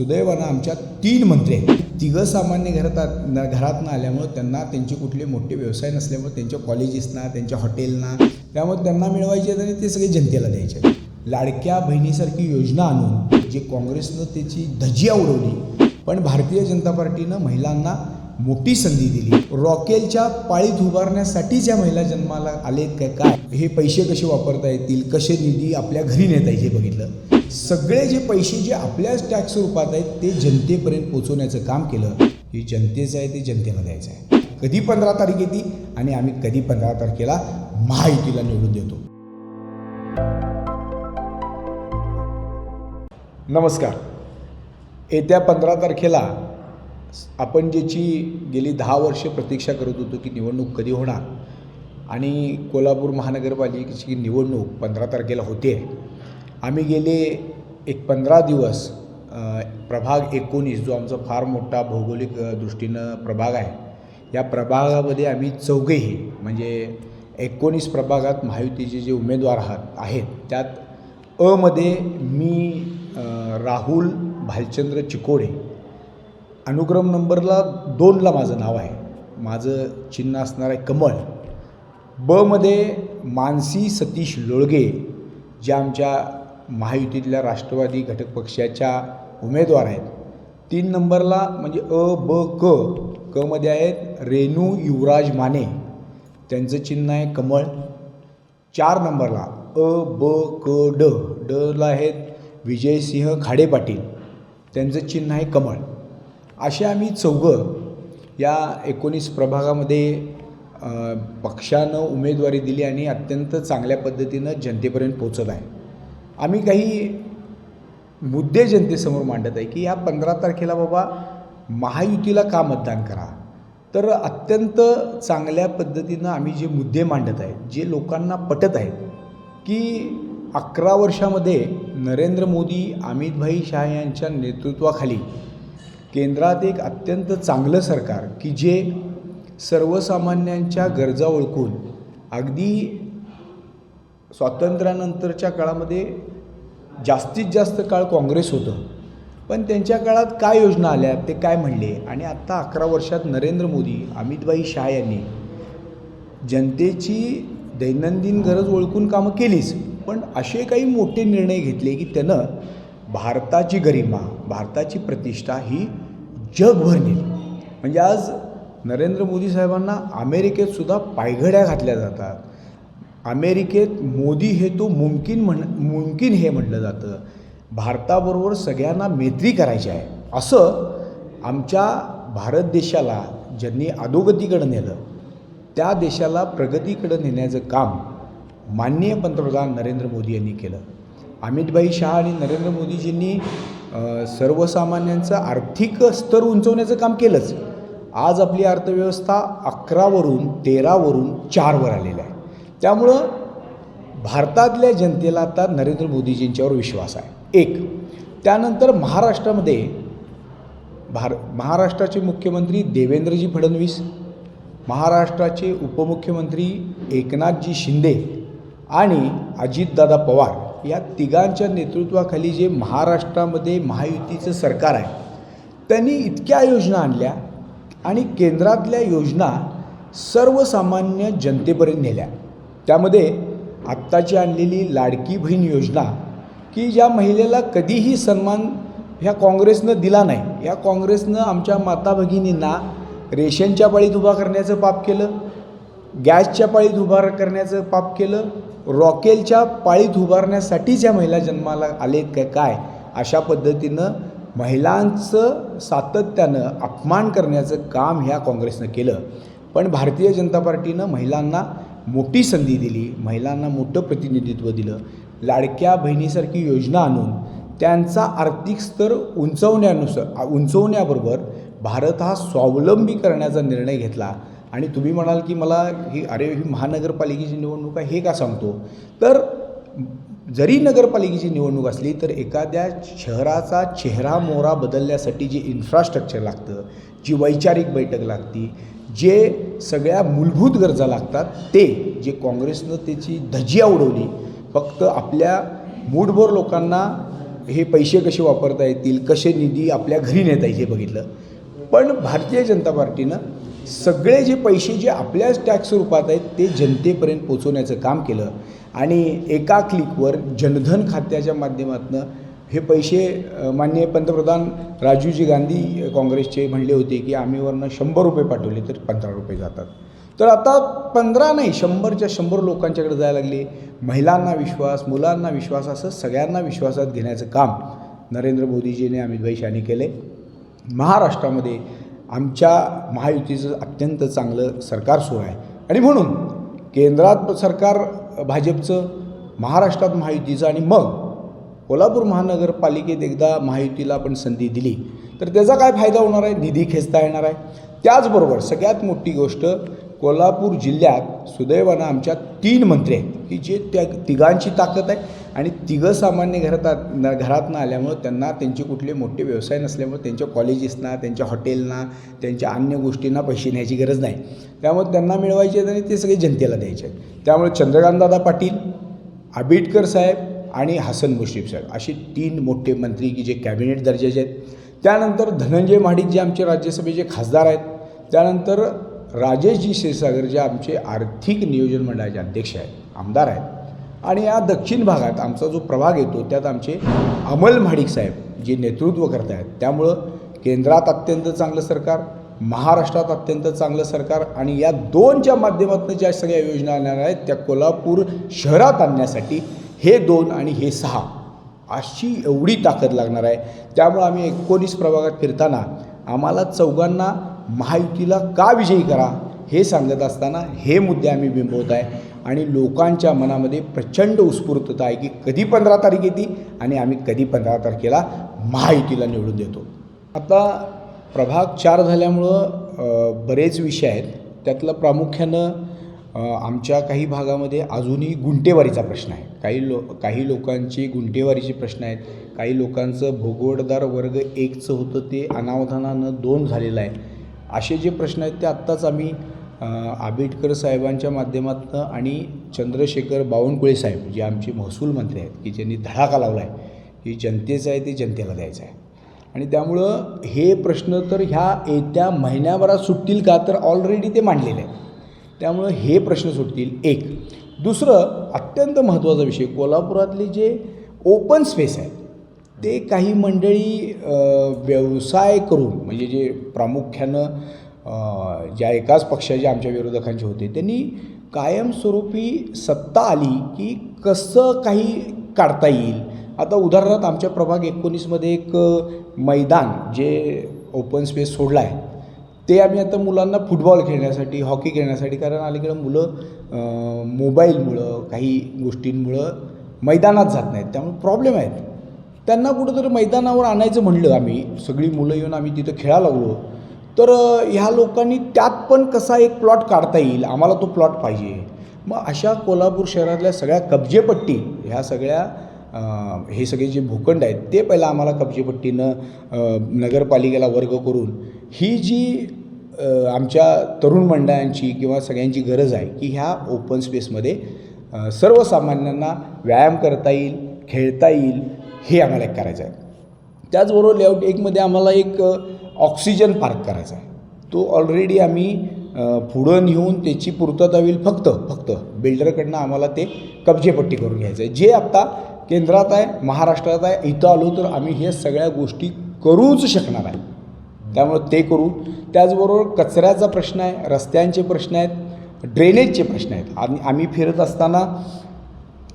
सुदैवानं आमच्या तीन मंत्री आहेत. तिघं सामान्य घरात न- घरातनं आल्यामुळं त्यांना त्यांचे कुठले मोठे व्यवसाय नसल्यामुळे त्यांच्या कॉलेजेसना त्यांच्या हॉटेलना त्यामुळे त्यांना मिळवायचे आणि ते सगळे जनतेला द्यायचे लाडक्या बहिणीसारखी योजना आणून जे काँग्रेसनं त्याची धजिया उडवली पण भारतीय जनता पार्टीनं महिलांना मोठी संधी दिली. रॉकेलच्या पाळीत उभारण्यासाठी ज्या महिला जन्माला आलेत काय काय? हे पैसे कसे वापरता येतील? कसे निधी आपल्या घरी नेता येईल हे बघितलं? सगळे जे पैसे जे आपल्याच टॅक्स रूपात आहेत ते जनतेपर्यंत पोचवण्याचं काम केलं हे जनतेचं आहे ते जनतेला द्यायचं आहे. कधी पंधरा तारीख येते आणि आम्ही कधी पंधरा तारखेला महायुतीला निवडून देतो. नमस्कार. येत्या पंधरा तारखेला आपण ज्याची गेली दहा वर्षे प्रतीक्षा करत होतो की निवडणूक कधी होणार आणि कोल्हापूर महानगरपालिकेची निवडणूक पंधरा तारखेला होते. आम्ही गेले एक पंधरा दिवस प्रभाग एकोणीस जो आमचा फार मोठा भौगोलिक दृष्टीनं प्रभाग आहे. या प्रभागामध्ये आम्ही चौघेही म्हणजे एकोणीस प्रभागात महायुतीचे जे उमेदवार आहात आहेत. त्यात अमध्ये मी राहुल भालचंद्र चिकोडे. अनुक्रम नंबरला दोनला माझं नाव आहे. माझं चिन्ह असणार आहे कमळ. बमध्ये मानसी सतीश लोळगे ज्या आमच्या महायुतीतल्या राष्ट्रवादी घटक पक्षाच्या उमेदवार आहेत. तीन नंबरला म्हणजे अ ब क कमध्ये आहेत रेणू युवराज माने. त्यांचं चिन्ह आहे कमळ. चार नंबरला अ ब क ड डला आहेत विजयसिंह खाडे पाटील. त्यांचं चिन्ह आहे कमळ. असे आम्ही चौघं या एकोणीस प्रभागामध्ये पक्षानं उमेदवारी दिली आणि अत्यंत चांगल्या पद्धतीनं जनतेपर्यंत पोचत आहे. आम्ही काही मुद्दे जनतेसमोर मांडत आहे की या पंधरा तारखेला बाबा महायुतीला का मतदान करा? तर अत्यंत चांगल्या पद्धतीनं आम्ही जे मुद्दे मांडत आहे जे लोकांना पटत आहेत की अकरा वर्षामध्ये नरेंद्र मोदी अमितभाई शाह यांच्या नेतृत्वाखाली केंद्रात एक अत्यंत चांगलं सरकार की जे सर्वसामान्यांच्या गरजा ओळखून अगदी स्वातंत्र्यानंतरच्या काळामध्ये जास्तीत जास्त काळ काँग्रेस होतं. पण त्यांच्या काळात काय योजना आल्या ते काय म्हणले? आणि आत्ता अकरा वर्षात नरेंद्र मोदी अमितभाई शाह यांनी जनतेची दैनंदिन गरज ओळखून कामं केलीच. पण असे काही मोठे निर्णय घेतले की त्यानं भारताची गरिमा भारताची प्रतिष्ठा ही जगभर नेली. म्हणजे आज नरेंद्र मोदी साहेबांना अमेरिकेतसुद्धा पायघड्या घातल्या जातात. अमेरिकेत मोदी हे तो मुमकिन म्हण मुमकिन हे म्हटलं जातं. भारताबरोबर सगळ्यांना मैत्री करायची आहे. असं आमच्या भारत देशाला ज्यांनी अधोगतीकडं नेलं त्या देशाला प्रगतीकडं नेण्याचं काम माननीय पंतप्रधान नरेंद्र मोदी यांनी केलं. अमितभाई शहा आणि नरेंद्र मोदीजींनी सर्वसामान्यांचं आर्थिक स्तर उंचवण्याचं काम केलंच. आज आपली अर्थव्यवस्था अकरावरून तेरावरून चारवर आलेलं आहे. त्यामुळं भारतातल्या जनतेला आता नरेंद्र मोदीजींच्यावर विश्वास आहे. एक त्यानंतर महाराष्ट्रामध्ये भार महाराष्ट्राचे मुख्यमंत्री देवेंद्रजी फडणवीस महाराष्ट्राचे उपमुख्यमंत्री एकनाथजी शिंदे आणि अजितदादा पवार या तिघांच्या नेतृत्वाखाली जे महाराष्ट्रामध्ये महायुतीचं सरकार आहे त्यांनी इतक्या योजना आणल्या आणि केंद्रातल्या योजना सर्वसामान्य जनतेपर्यंत नेल्या. त्यामध्ये आत्ताची आणलेली लाडकी बहीण योजना की ज्या महिलेला कधीही सन्मान ह्या काँग्रेसनं दिला नाही. या काँग्रेसनं आमच्या माता भगिनींना रेशनच्या पाळीत उभा करण्याचं पाप केलं गॅसच्या पाळीत उभा करण्याचं पाप केलं रॉकेलच्या पाळीत उभारण्यासाठी ज्या महिला जन्माला आलेत काय काय अशा पद्धतीनं महिलांचं सातत्यानं अपमान करण्याचं काम ह्या काँग्रेसनं केलं. पण भारतीय जनता पार्टीनं महिलांना मोठी संधी दिली महिलांना मोठं प्रतिनिधित्व दिलं लाडक्या बहिणीसारखी योजना आणून त्यांचा आर्थिक स्तर उंचवण्यानुसार उंचवण्याबरोबर भारत हा स्वावलंबी करण्याचा निर्णय घेतला. आणि तुम्ही म्हणाल की मला ही अरे ही महानगरपालिकेची निवडणूक आहे हे का सांगतो? तर जरी नगरपालिकेची निवडणूक असली तर एखाद्या शहराचा चेहरा मोहरा बदलण्यासाठी जे इन्फ्रास्ट्रक्चर लागतं जी वैचारिक बैठक लागती जे सगळ्या मूलभूत गरजा लागतात ते जे काँग्रेसनं त्याची धजिया उडवली फक्त आपल्या मूठभर लोकांना हे पैसे कसे वापरता येतील कसे निधी आपल्या घरी नेता येईल हे बघितलं. पण भारतीय जनता पार्टीनं सगळे जे पैसे जे आपल्याच टॅक्स रूपात आहेत ते जनतेपर्यंत पोचवण्याचं काम केलं. आणि एका क्लिकवर जनधन खात्याच्या माध्यमातून हे पैसे माननीय पंतप्रधान राजीवजी गांधी काँग्रेसचे म्हणले होते की आम्ही वरनं शंभर रुपये पाठवले तर पंधरा रुपये जातात. तर आता पंधरा नाही शंभरच्या शंभर लोकांच्याकडे जायला लागले. महिलांना विश्वास मुलांना विश्वास असं सगळ्यांना विश्वासात घेण्याचं काम नरेंद्र मोदीजीने अमितभाई शाने केले. महाराष्ट्रामध्ये आमच्या महायुतीचं अत्यंत चांगलं सरकार सुरू आहे. आणि म्हणून केंद्रात सरकार भाजपचं महाराष्ट्रात महायुतीचं आणि मग कोल्हापूर महानगरपालिकेत एकदा महायुतीला आपण संधी दिली तर त्याचा काय फायदा होणार आहे? निधी खेचता येणार आहे. त्याचबरोबर सगळ्यात मोठी गोष्ट कोल्हापूर जिल्ह्यात सुदैवानं आमच्या तीन मंत्री आहेत की जे त्या तिघांची ताकद आहे. आणि तिघं सामान्य घरात न- घरातनं आल्यामुळं त्यांना त्यांचे कुठले मोठे व्यवसाय नसल्यामुळे त्यांच्या कॉलेजेसना त्यांच्या हॉटेलना त्यांच्या अन्य गोष्टींना पैसे न्यायची गरज नाही. त्यामुळे त्यांना मिळवायचे आहेत आणि ते सगळे जनतेला द्यायचे आहेत. त्यामुळे चंद्रकांतदादा पाटील आंबेडकर साहेब आणि हसन मुश्रीफ साहेब असे तीन मोठे मंत्री की जे कॅबिनेट दर्जाचे आहेत. त्यानंतर धनंजय महाडिक जे आमचे राज्यसभेचे खासदार आहेत. त्यानंतर राजेशजी क्षीरसागर जे आमचे आर्थिक नियोजन मंडळाचे अध्यक्ष आहेत आमदार आहेत. आणि या दक्षिण भागात आमचा जो प्रभाग येतो त्यात आमचे अमल महाडिक साहेब जे नेतृत्व करत आहेत त्यामुळं केंद्रात अत्यंत चांगलं सरकार महाराष्ट्रात अत्यंत चांगलं सरकार आणि या दोनच्या माध्यमातून ज्या सगळ्या योजना आणणार आहेत त्या कोल्हापूर शहरात आणण्यासाठी हे दोन आणि हे सहा अशी एवढी ताकद लागणार आहे. त्यामुळं आम्ही एकोणीस प्रभागात फिरताना आम्हाला चौघांना महायुतीला का विजयी करा हे सांगत असताना हे मुद्दे आम्ही बिंबवत आहे. आणि लोकांच्या मनामध्ये प्रचंड उत्स्फूर्तता आहे की कधी पंधरा तारीख येते आणि आम्ही कधी पंधरा तारखेला महायुतीला निवडून देतो. आता प्रभाग चार झाल्यामुळं बरेच विषय आहेत. त्यातलं प्रामुख्यानं आमच्या काही भागामध्ये अजूनही गुंटेवारीचा प्रश्न आहे. काही लो काही लोकांची गुंटेवारीचे प्रश्न आहेत. काही लोकांचं भोगवडदार वर्ग एकचं होतं ते अनावधानानं दोन झालेलं आहे. असे जे प्रश्न आहेत ते आत्ताच आम्ही आंबेडकर साहेबांच्या माध्यमातून आणि चंद्रशेखर बावनकुळे साहेब जे आमचे महसूल मंत्री आहेत की ज्यांनी धडाका लावला आहे की जनतेचं आहे ते जनतेला द्यायचं आहे. आणि त्यामुळं हे प्रश्न तर ह्या येत्या महिन्याभरात सुटतील का तर ऑलरेडी ते मांडलेले आहेत. त्यामुळं हे प्रश्न सुटतील एक. दुसरं अत्यंत महत्त्वाचा विषय कोल्हापुरातले जे ओपन स्पेस आहेत ते काही मंडळी व्यवसाय करून म्हणजे जे प्रामुख्यानं ज्या एकाच पक्षाचे आमच्या विरोधकांचे होते त्यांनी कायमस्वरूपी सत्ता आली की कसं काही काढता येईल. आता उदाहरणार्थ आमच्या प्रभाग एकोणीसमध्ये एक मैदान जे ओपन स्पेस सोडला आहे ते आम्ही आता मुलांना फुटबॉल खेळण्यासाठी हॉकी खेळण्यासाठी कारण अलीकडं मुलं मोबाईलमुळं काही गोष्टींमुळं मैदानात जात नाहीत. त्यामुळे प्रॉब्लेम आहेत. त्यांना कुठंतरी मैदानावर आणायचं म्हणलं आम्ही. सगळी मुलं येऊन आम्ही तिथं खेळायला लागलो. तर ह्या लोकांनी त्यात पण कसा एक प्लॉट काढता येईल? आम्हाला तो प्लॉट पाहिजे. मग अशा कोल्हापूर शहरातल्या सगळ्या कब्जेपट्टी ह्या सगळ्या हे सगळे जे भूखंड आहेत ते पहिलं आम्हाला कब्जेपट्टीनं नगरपालिकेला वर्ग करून ही जी आमच्या तरुण मंडळांची किंवा सगळ्यांची गरज आहे की ह्या ओपन स्पेसमध्ये सर्वसामान्यांना व्यायाम करता येईल खेळता येईल हे आम्हाला एक करायचं आहे. त्याचबरोबर लेआउट एकमध्ये आम्हाला एक ऑक्सिजन पार्क करायचा आहे. तो ऑलरेडी आम्ही पुढं नेऊन त्याची पूर्तता होईल फक्त फक्त बिल्डरकडनं आम्हाला ते कब्जेपट्टी करून घ्यायचं आहे. जे आत्ता केंद्रात आहे महाराष्ट्रात आहे इथं आलो तर आम्ही हे सगळ्या गोष्टी करूच शकणार आहे. त्यामुळं ते करू. त्याचबरोबर कचऱ्याचा प्रश्न आहे रस्त्यांचे प्रश्न आहेत ड्रेनेजचे प्रश्न आहेत. आणि आम्ही फिरत असताना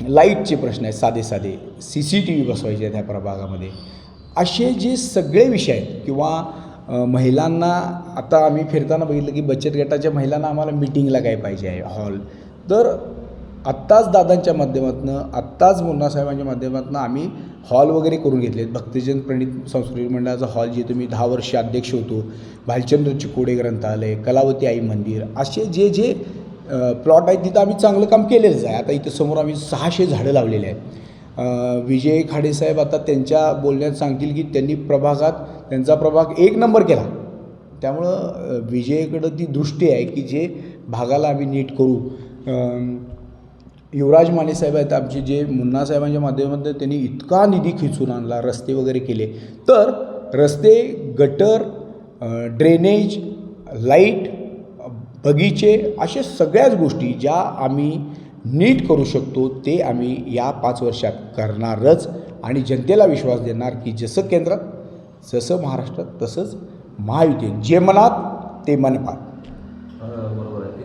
लाईटचे प्रश्न आहेत साधे साधे सी सी टी व्ही बसवायचे आहेत ह्या प्रभागामध्ये. असे जे सगळे विषय आहेत किंवा महिलांना आता आम्ही फिरताना बघितलं की बचत गटाच्या महिलांना आम्हाला मिटिंगला काय पाहिजे आहे? हॉल तर आत्ताच दादांच्या माध्यमातून आत्ताच मुन्नासाहेबांच्या माध्यमातून आम्ही हॉल वगैरे करून घेतलेत भक्तजन प्रणित सांस्कृतिक मंडळाचा हॉल जे तुम्ही दहा वर्ष अध्यक्ष होतो भालचंद्र चिकोडे ग्रंथालय कलावती आई मंदिर असे जे जे प्लॉट आहेत तिथं आम्ही चांगलं काम केलेलंच आहे. आता इथं समोर आम्ही सहाशे झाडं लावलेले आहेत. विजय खाडेसाहेब आता त्यांच्या बोलण्यात सांगतील की त्यांनी प्रभागात त्यांचा प्रभाग एक नंबर केला. त्यामुळं विजयकडं ती दृष्टी आहे की जे भागाला आम्ही नीट करू. युवराज माने साहेब आहेत आमचे जे मुन्ना साहेबांच्या माध्यमातून त्यांनी इतका निधी खिचून आणला रस्ते वगैरे केले. तर रस्ते गटर ड्रेनेज लाइट बगीचे अशा सगळ्याच गोष्टी ज्या आम्ही नीट करू शकतो ते आम्ही या पाच वर्षात करणारच. आणि जनतेला विश्वास देणार की जसं केंद्रात जसं महाराष्ट्रात तसंच महायुती जे मनात ते मनपात.